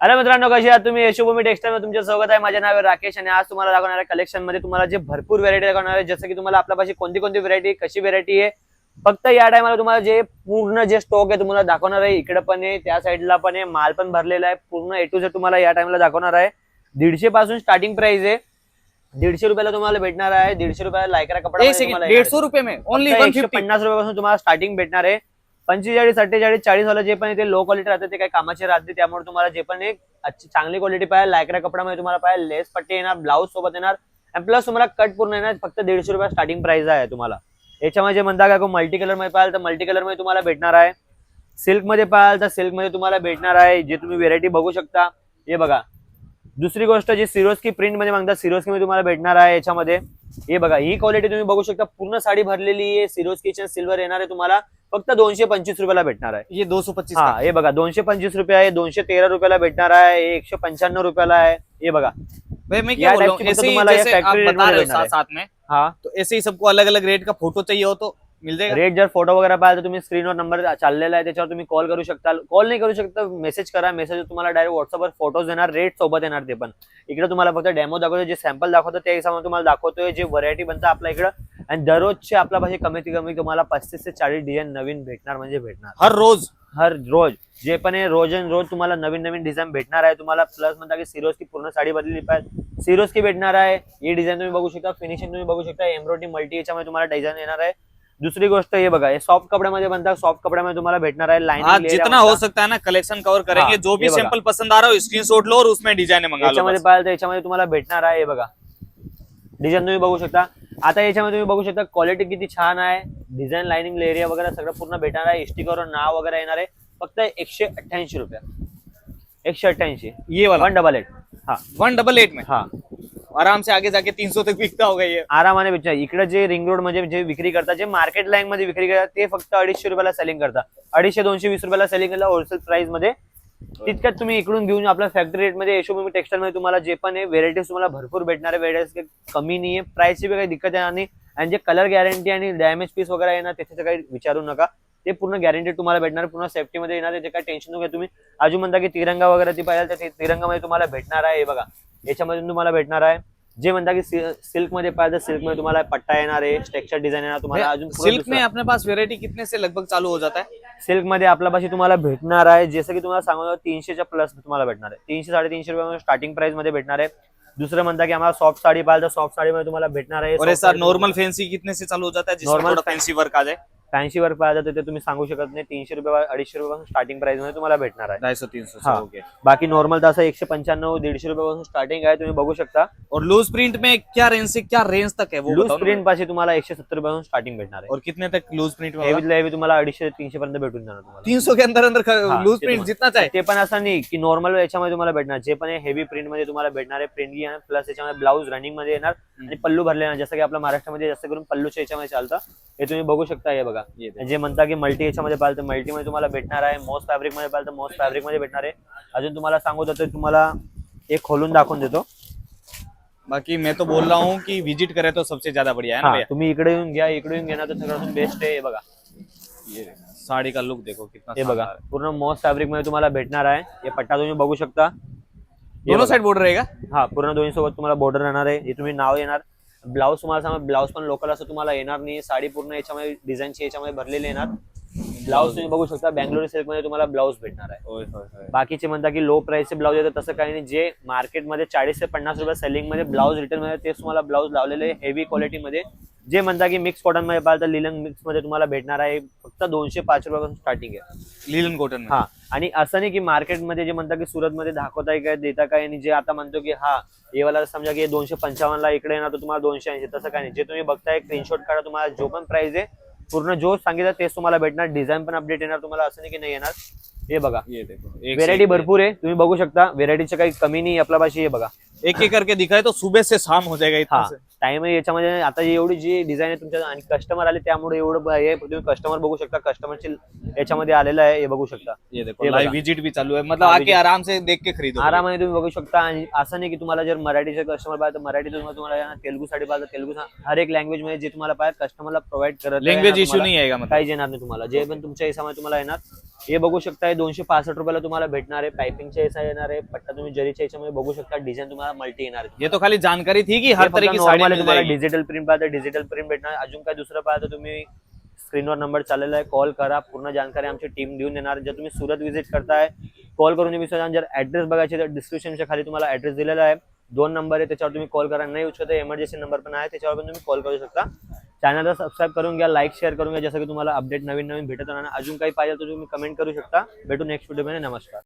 अरे मित्रांनो कशी आहात तुम्ही? यशोभूमी टेक्सटाईल मध्ये तुमचं स्वागत आहे. माझे नाव आहे राकेश आणि आज तुम्हाला दाखवणार आहे कलेक्शनमध्ये तुम्हाला जे भरपूर व्हरायटी दाखवणार आहे. जसं की तुम्हाला आपल्यापाशी कोणती कोणती व्हरायटी कशी व्हरायटी आहे फक्त या टायमाला तुम्हाला जे पूर्ण जे स्टॉक आहे तुम्हाला दाखवणार आहे इकडे पण आहे त्या साईडला पण आहे माल पण भरलेला आहे. पूर्ण ए टू झेड तुम्हाला या टायमाला दाखवणार आहे. दीडशे पासून स्टार्टिंग प्राइस आहे. दीडशे रुपयाला तुम्हाला भेटणार आहे. दीडशे रुपयाला लायकरा कपडा एकशे फिफ्टी पन्नास रुपयापासून तुम्हाला स्टार्टिंग भेटणार आहे. पंचेचाळीस अठ्ठेचाळीस चाळीस वाला जे पण ते लो क्वालिटी राहते ते काही कामाचे राहते त्यामुळे तुम्हाला जे पण एक चांगली क्वालिटी पाहिजे लायकरा कपड्यामध्ये तुम्हाला पाहिजे लेस पट्टी येणार ब्लाऊज सोबत येणार आणि प्लस तुम्हाला कट पूर्ण येणार फक्त दीडशे रुपये स्टार्टिंग प्राइस आहे तुम्हाला. याच्यामध्ये जे म्हणता का मल्टी कलरमध्ये पाहाल तर मल्टी कलरमध्ये तुम्हाला भेटणार आहे. सिल्कमध्ये पाहाल तर सिल्कमध्ये तुम्हाला भेटणार आहे जे तुम्ही व्हेरायटी बघू शकता. हे बघा. दुसरी गोष्ट जी सिरोस्की प्रिंटमध्ये मागता सिरोस्की मध्ये तुम्हाला भेटणार आहे याच्यामध्ये. हे बघा ही क्वालिटी तुम्ही बघू शकता. पूर्ण साडी भरलेली आहे. सिरोस्कीच्या सिल्वर येणार आहे तुम्हाला. फक्त दोनशे पंचवीस रुपयाला भेटणार आहे. ये दो सौ पच्चीस हा हे बघा दोनशे पंचवीस रुपये आहे. दोनशे तेरा रुपयाला भेटणार आहे. एकशे पंच्याण्णव रुपयाला आहे. हे बघा. मैं क्या बोल? रहा हूँ ऐसे ही जैसे आप बता रहे साथ में हा. तो ऐसे ही सबको अलग अलग रेट का फोटो चाहिए हो तो मिल जाएगा रेट जर फोटो वगैरे पाहिजे तर तुम्ही स्क्रीनवर नंबर चाललेला आहे त्याच्यावर तुम्ही कॉल करू शकता कॉल नाही करू शकता मेसेज करा. मेसेज तुम्हाला डायरेक्ट व्हॉट्सअपवर फोटोज येणार रेट सोबत येणार ते पण. इकडे तुम्हाला फक्त डेमो दाखवतो जे सॅम्पल दाखवतो त्या हिशोबाने तुम्हाला दाखवतोय जे व्हरायटी बनतं आपल्या इकडं. आणि दररोजचे आपल्या पाशी कमीत कमी तुम्हाला पस्तीस ते चाळीस डिझाईन नवीन भेटणार म्हणजे भेटणार. हर रोज? हर रोज. जे पण आहे रोज अँड रोज तुम्हाला नवीन नवीन डिझाईन भेटणार आहे. तुम्हाला प्लस म्हणता की सिरोज की पूर्ण साडी बदलली पाहिजे. सिरोज की भेटणार आहे. ही डिझाईन तुम्ही बघू शकता. फिनिशिंग तुम्ही बघू शकता. एम्ब्रॉयडरी मल्टी याच्यामध्ये तुम्हाला डिझाइन येणार आहे. दुसरी गोष्ट हे बघा हे सॉफ्ट कपड्यामध्ये बनतात सॉफ्ट कपड्यामध्ये तुम्हाला भेटणार आहे लाईन जितना हो सकता है ना कलेक्शन कवर करेंगे जो भी सैंपल पसंद आ रहा हो स्क्रीनशॉट लो और उसमें डिज़ाइन मंगा लो याच्यामध्ये. पाहिजे याच्यामध्ये तुम्हाला भेटणार आहे हे बघा. डिझाईन तुम्ही बघू शकता. आता याच्यामध्ये तुम्ही बघू शकता क्वालिटी किती छान आहे. डिझाईन लाइनिंग एरिया वगैरे सगळं पूर्ण भेटणार आहे. स्टिकरवर नाव वगैरे येणार आहे. फक्त एकशे अठ्ठ्याऐंशी रुपया. एकशे अठ्ठ्याऐंशी. ये वाला. वन डबल एट हा. वन डबल एट में. हा. आराम से आगे जाके तीन सौ तक बिकता होगा ये आरामाने भेटणार इकडे जे रिंग रोडमध्ये जे विक्री करतात जे मार्केट लाईन मध्ये विक्री करतात ते फक्त अडीचशे रुपयाला सेलिंग करतात अडीचशे दोनशे वीस रुपयाला सेलिंग करतात होलसेल प्राइसमध्ये. तितक्यात तुम्ही इकडून घेऊन आपल्या फॅक्टरी रेटमध्ये यशोभूमी टेक्सटाईल मध्ये तुम्हाला जे पण आहे व्हेरायटीज तुम्हाला भरपूर भेटणार आहे. व्हेरायटीज कमी नाही आहे. प्राइसची काही दिक्कत येणार नाही. आणि जे कलर गॅरंटी आणि डॅमेज पीस वगैरे येणार त्याचं काही विचारू नका. ते पूर्ण गॅरंटी तुम्हाला भेटणार पूर्ण सेफ्टी मध्ये येणार आहे. ते काही टेन्शन नको तुम्ही. अजून म्हणता की तिरंगा वगैरे ती पाहिजे तर ते तिरंगामध्ये तुम्हाला भेटणार आहे. हे बघा. याच्यामध्ये तुम्हाला भेटणार आहे. जे म्हणता की सिल्कमध्ये पाहिजे सिल्कमध्ये तुम्हाला पट्टा येणार आहे टेक्स्चर डिझाइन येणार तुम्हाला अजून सिल्क में अपने पास वेरायटी कितने से लगभग चालू हो जाता है सिल्कमध्ये आपल्यापाशी तुम्हाला भेटणार आहे जसं की तुम्हाला सांगतो तीनशेच्या प्लस तुम्हाला भेटणार आहे. तीनशे साडेतीनशे रुपये स्टार्टिंग प्राइसमध्ये भेटणार आहे. दुसरं म्हणता की आम्हाला सॉफ्ट साडी पाहिजे तर सॉफ्ट साडीमध्ये तुम्हाला भेटणार आहे. सर नॉर्मल फैंसी कितने से चालू हो जाता है Normal थोड़ा फैंसी वर्क आ जाए फॅन्सी वर पाहिजे तर ते तुम्ही सांगू शकत नाही. तीनशे रुपये अडीचशे रुपयापासून स्टार्टिंग प्राइसमध्ये तुम्हाला भेटणार आहे. ढाई सौ तीन सौ हाँ. ओके. बाकी नॉर्मल तसं एकशे पंच्याण्णव दीडशे रुपयापासून स्टार्टिंग आहे तुम्ही बघू शकता. और लूज प्रिंट में क्या रेंज से क्या रेंज तक है वो लूज प्रिंट पाशी तुम्हाला एकशे सत्तर रुपयापासून स्टार्टिंग भेटणार आहे. और कितने तक लूज प्रिंट हेवी तुम्हाला अडीचशे तीनशे पर्यंत भेटून जाणार तुम्हाला. तीन सौ के अंदर अंदर लूज प्रिंट तुम्हाला- जितना चाहे. ते पण असं नाही की नॉर्मल याच्यामध्ये तुम्हाला भेटणार. जे पण हेवी प्रिंटमध्ये तुम्हाला भेटणार आहे. प्रिंट प्लस याच्यामध्ये ब्लाऊज रनिंगमध्ये येणार. आणि पल्लू भरले येणार जसं की आपल्या महाराष्ट्रामध्ये जास्त करून पल्लूच्या याच्यामध्ये चालतं. हे तुम्ही बघू शकता हे बघा. देखो. जे म्हणता की मल्टी याच्यामध्ये पाहिजे तर मल्टी मध्ये तुम्हाला भेटणार आहे मोस्ट फॅब्रिकमध्ये पाहिजे तर मोस्ट फॅब्रिकमध्ये भेटणार आहे. अजून तुम्हाला सांगू तर तुम्हाला एक खोलून दाखवून देतो. बाकी मैं तो बोल रहा हूँ कि विजिट करे तो सबसे ज्यादा बढ़िया है ना भैया? तुम्ही इकडे येऊन घ्या इकडे येऊन घेणार तर सगळ्यातून बेस्ट आहे हे बघा. ये साड़ी का लुक देखो कितना हे बघा। पूर्ण मोस्ट फॅब्रिकमध्ये तुम्हाला भेटणार आहे. हे पट्टा तुम्ही बघू शकता. दोनों बघा. साइड बॉर्डर रहेगा हा पूर्ण दोन्ही सोबत तुम्हाला बॉर्डर येणार आहे. हे तुम्ही नाव येणार. ब्लाऊज तुम्हाला सांगा ब्लाऊज पण लोकल असं तुम्हाला येणार नाही. साडी पूर्ण याच्यामध्ये डिझाईनची याच्यामध्ये भरलेली येणार. ब्लाऊज तुम्ही बघू शकता बँगलोर सिल्कमध्ये तुम्हाला ब्लाऊज भेटणार आहे. बाकीचे म्हणता की लो प्राइसचे ब्लाऊज येतात तसं काही नाही. जे मार्केटमध्ये चाळीस ते पन्नास रुपये सेलिंगमध्ये ब्लाऊज रिटर्नमध्ये तेच तुम्हाला ब्लाऊज लावलेले हेवी क्वालिटी मध्ये. जे म्हणता की मिक्स कॉटनमध्ये पाहिजे तर लिलन मिक्समध्ये तुम्हाला भेटणार आहे. फक्त दोनशे पाच रुपयापासून स्टार्टिंग आहे. लिलन कॉटन हा. आणि असं नाही की मार्केटमध्ये जे म्हणतात की सुरत मध्ये दाखवताय काय देता काय आणि जे आता म्हणतो की हा हे वाला समजा की दोनशे पंचावन्न ला इकडे येणार तुम्हाला दोनशे ऐंशी तसं काय नाही. जे तुम्ही बघताय स्क्रीनशॉट काढा तुम्हाला जो पण प्राइस आहे पूर्ण जो सांगितलं तेच तुम्हाला भेटणार. डिझाईन पण अपडेट येणार तुम्हाला असं नाही की नाही येणार. हे बघा. व्हेरायटी भरपूर आहे. तुम्ही बघू शकता व्हेरायटीचं काही कमी नाही आपल्या पाशी हे बघा. एक एक करके दिखाए तो सुबह से शाम हो जाएगा इतना हाँ. टाइम आहे याच्यामध्ये आता एवढी जी डिझाईन आहे तुमच्या आणि कस्टमर आले त्यामुळे एवढं हे तुम्ही कस्टमर बघू शकता. कस्टमरची याच्यामध्ये आलेलं आहे हे बघू शकता. ये देखो ये लाइव बघा. विजिट भी चालू है मतलब हाँ, आके visit. आराम से देख के खरीदो. आरामाने तुम्ही बघू शकता. आणि असं नाही की तुम्हाला जर मराठीचे कस्टमर पाहिजे तर मग तुम्हाला ना तेलुगू साठी पाहिजे तेलुगू सा- हर एक लँग्वेजमध्ये जे तुम्हाला पाहिजे कस्टमरला प्रोव्हाइड करत लैंग्वेज इश्यू नहीं मतलब? काहीच येणार नाही तुम्हाला. जे पण तुमच्या हिसाबाने तुम्हाला येणार हे बघू शकता दोनशे पासष्ट रुपयाला तुम्हाला भेटणार आहे. पायपिंगच्या हिसा येणार आहे. पट्टा तुम्ही जरीच्या याच्यामध्ये बघू शकता. डिझाईन तुम्हाला मल्टी येणार आहे. ये तो खाली जानकारी थी कि हर तरह की साड़ी मिल तुम्हाला डिजिटल प्रिंट पाहिजे डिजिटल प्रिंट भेटणार. अजून काय दुसरं पाहिजे तुम्ही स्क्रीनवर नंबर चाललेला आहे. कॉल करा पूर्ण जानकारी आमची टीम देऊन देणार. जर तुम्ही सुरत व्हिजिट करताय कॉल करून तुम्ही जर ऍड्रेस बघायचे तर डिस्क्रिप्शनच्या खाली तुम्हाला ऍड्रेस दिलेला आहे. दोन नंबर आहे त्याच्यावर तुम्ही कॉल करा. नाही उचलता एमर्जन्सी नंबर पण आहे त्याच्यावर पण तुम्ही कॉल करू शकता. चॅनलला सबस्क्राईब करून घ्या लाईक शेअर करून घ्या जसं की तुम्हाला अपडेट नवीन नवीन भेटत राहणार. अजून काही पाहिजे तर तुम्ही कमेंट करू शकता. भेटू नेक्स्ट व्हिडिओमध्ये नमस्कार.